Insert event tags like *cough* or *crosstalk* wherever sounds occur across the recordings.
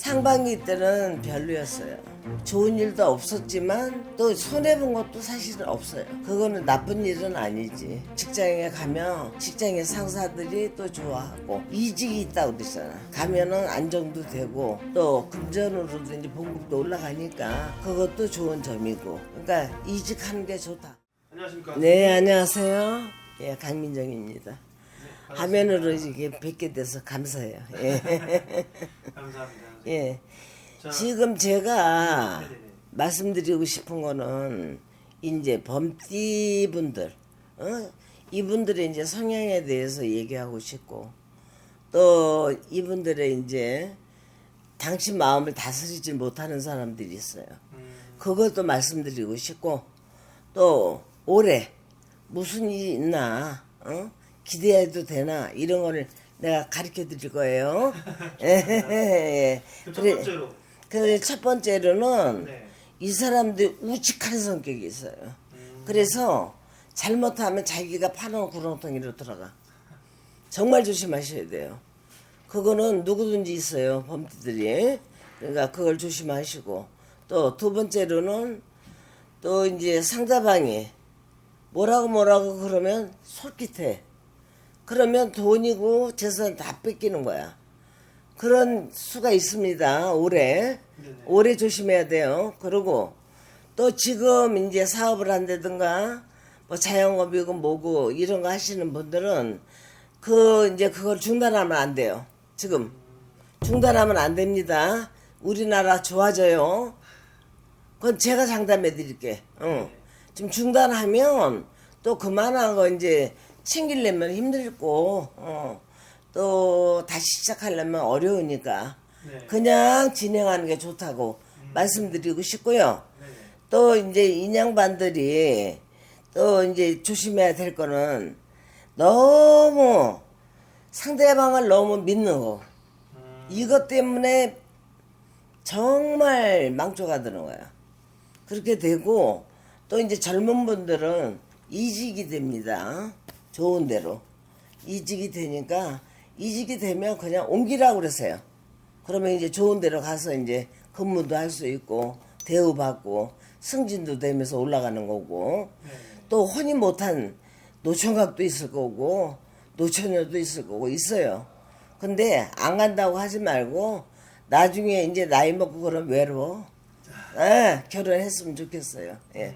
상반기 때는 별로였어요. 좋은 일도 없었지만 또 손해본 것도 사실은 없어요. 그거는 나쁜 일은 아니지. 직장에 가면 직장의 상사들이 또 좋아하고 이직이 있다고 그랬잖아. 가면은 안정도 되고 또 금전으로도 이제 봉급도 올라가니까 그것도 좋은 점이고. 그러니까 이직하는 게 좋다. 안녕하십니까. 네, 안녕하세요. 예, 강민정입니다. 화면으로 이게 뵙게 돼서 감사해요. 예. *laughs* 감사합니다. 예. 자, 지금 제가 네네네. 말씀드리고 싶은 거는 이제 범띠 분들, 어? 이분들의 이제 성향에 대해서 얘기하고 싶고 또 이분들의 이제 당신 마음을 다스리지 못하는 사람들이 있어요. 음, 그것도 말씀드리고 싶고 또 올해 무슨 일이 있나 어? 기대해도 되나 이런 거를 내가 가르쳐 드릴 거예요. *laughs* 예. 그첫 그래- 번째로 그첫 번째로는 네. 이 사람들이 우직한 성격이 있어요. 그래서 잘못하면 자기가 파는 구렁텅이로 들어가. 정말 조심하셔야 돼요. 그거는 누구든지 있어요, 범죄들이. 그러니까 그걸 조심하시고. 또 두 번째로는 또 이제 상대방이 뭐라고 뭐라고 그러면 솔깃해. 그러면 돈이고 재산 다 뺏기는 거야. 그런 수가 있습니다. 올해. 올해 조심해야 돼요. 그리고 또 지금 이제 사업을 한다든가 뭐 자영업이고 뭐고 이런 거 하시는 분들은 그 이제 그걸 중단하면 안 돼요. 지금 중단하면 안 됩니다. 우리나라 좋아져요. 그건 제가 장담해 드릴게. 어. 지금 중단하면 또 그만한 거 이제 챙기려면 힘들고 어. 또 다시 시작하려면 어려우니까 네. 그냥 진행하는 게 좋다고 말씀드리고 싶고요. 네네. 또 이제 인양반들이 또 이제 조심해야 될 거는 너무 상대방을 너무 믿는 거. 음, 이것 때문에 정말 망조가 되는 거야. 그렇게 되고 또 이제 젊은 분들은 이직이 됩니다. 좋은 대로. 이직이 되니까 이직이 되면 그냥 옮기라고 그러세요. 그러면 이제 좋은 데로 가서 이제 근무도 할 수 있고 대우받고 승진도 되면서 올라가는 거고 네. 또 혼이 못한 노총각도 있을 거고 노처녀도 있을 거고 있어요. 근데 안 간다고 하지 말고 나중에 이제 나이 먹고 그러면 외로워. 예, 결혼했으면 좋겠어요. 예.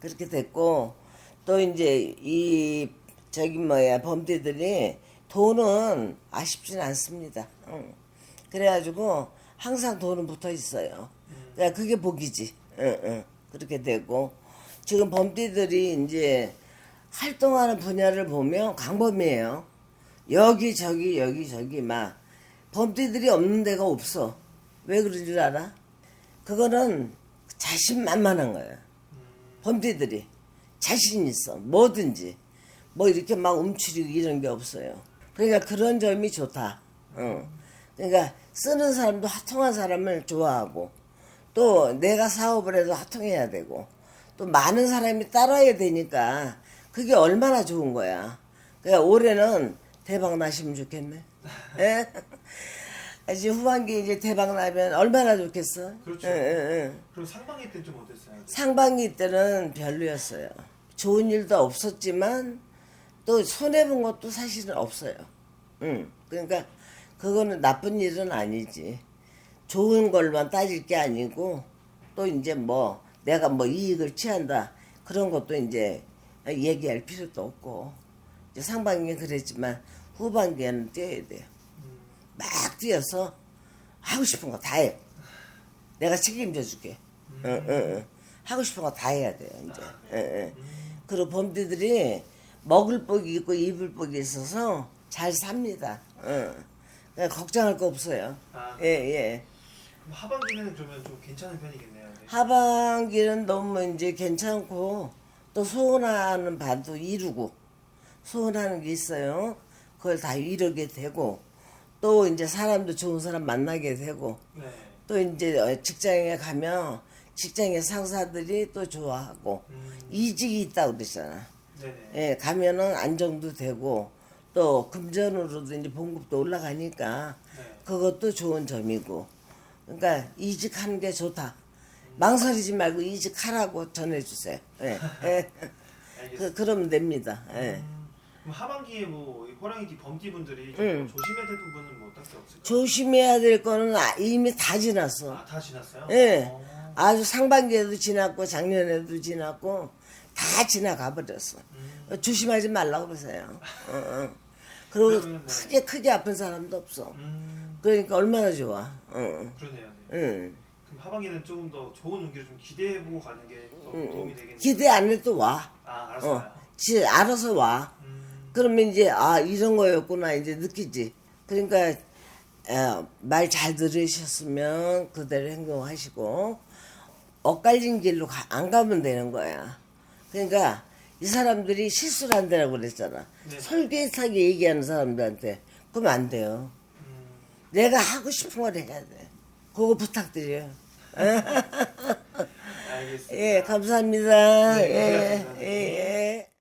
그렇게 됐고 또 이제 이 저기 뭐야 범죄들이 돈은 아쉽진 않습니다. 응. 그래가지고 항상 돈은 붙어 있어요. 그러니까 그게 복이지. 응, 응. 그렇게 되고 지금 범죄들이 이제 활동하는 분야를 보면 강범이에요. 여기 저기 여기 저기 막 범죄들이 없는 데가 없어. 왜 그런 줄 알아? 그거는 자신만만한 거예요. 범죄들이 자신 있어 뭐든지 뭐 이렇게 막 움츠리고 이런 게 없어요. 그러니까 그런 점이 좋다. 어. 그러니까 쓰는 사람도 화통한 사람을 좋아하고 또 내가 사업을 해도 화통해야 되고 또 많은 사람이 따라야 되니까 그게 얼마나 좋은 거야. 그러니까 올해는 대박 나시면 좋겠네. *laughs* 예? 이제 후반기 이제 대박 나면 얼마나 좋겠어. 그렇죠. 예, 예, 예. 그럼 상반기 때 좀 어땠어요? 상반기 때는 별로였어요. 좋은 일도 없었지만 또 손해본 것도 사실은 없어요. 응. 그러니까 그거는 나쁜 일은 아니지. 좋은 걸만 따질 게 아니고 또 이제 뭐 내가 뭐 이익을 취한다 그런 것도 이제 얘기할 필요도 없고 이제 상반기는 그랬지만 후반기에는 뛰어야 돼요. 막 뛰어서 하고 싶은 거 다 해. 내가 책임져 줄게. 응, 응, 응. 하고 싶은 거 다 해야 돼요, 이제. 응, 응. 그리고 범죄들이 먹을 복이 있고 입을 복이 있어서 잘 삽니다. 응. 그냥 걱정할 거 없어요. 아. 예, 예. 그럼 하반기는 그러면 좀 괜찮은 편이겠네요. 네. 하반기는 너무 이제 괜찮고 또 소원하는 바도 이루고 소원하는 게 있어요. 그걸 다 이루게 되고 또 이제 사람도 좋은 사람 만나게 되고 네. 또 이제 어, 직장에 가면 직장의 상사들이 또 좋아하고 음, 이직이 있다고 그랬잖아. 예, 가면은 안정도 되고 또 금전으로도 이제 봉급도 올라가니까 네. 그것도 좋은 점이고 그러니까 이직하는 게 좋다. 망설이지 말고 이직하라고 전해주세요. 예, 예. 그, 그러면 됩니다. 예. 음, 그럼 하반기에 뭐이 호랑이띠 범띠 분들이 좀 응. 조심해야 될 부분은 뭐 딱히 없을까요? 조심해야 될 거는 아- 이미 다 지났어. 아, 다 지났어요? 예. 어. 아주 상반기에도 지났고 작년에도 지났고 다 지나가 버렸어. 음. 조심하지 말라고 그러세요. 어, 어. 그리고. 크게 크게 아픈 사람도 없어. 음, 그러니까 얼마나 좋아. 어, 그러네요. 네. 응. 그럼 하반기는 조금 더 좋은 운기를 좀 기대해보고 가는 게 더 도움이 되겠네요. 기대 안 해도 와. 아, 알았어요. 어, 지 알아서 와. 음, 그러면 이제 아 이런 거였구나 이제 느끼지. 그러니까 말 잘 들으셨으면 그대로 행동하시고 엇갈린 길로 가- 안 가면 되는 거야. 그러니까 이 사람들이 실수를 한다고 그랬잖아. 네. 솔깃하게 얘기하는 사람들한테 그러면 안 돼요. 음, 내가 하고 싶은 걸 해야 돼. 그거 부탁드려요. *laughs* 알겠습니다. 예, 감사합니다. 네, 예, 고생하셨습니다. 예, 예.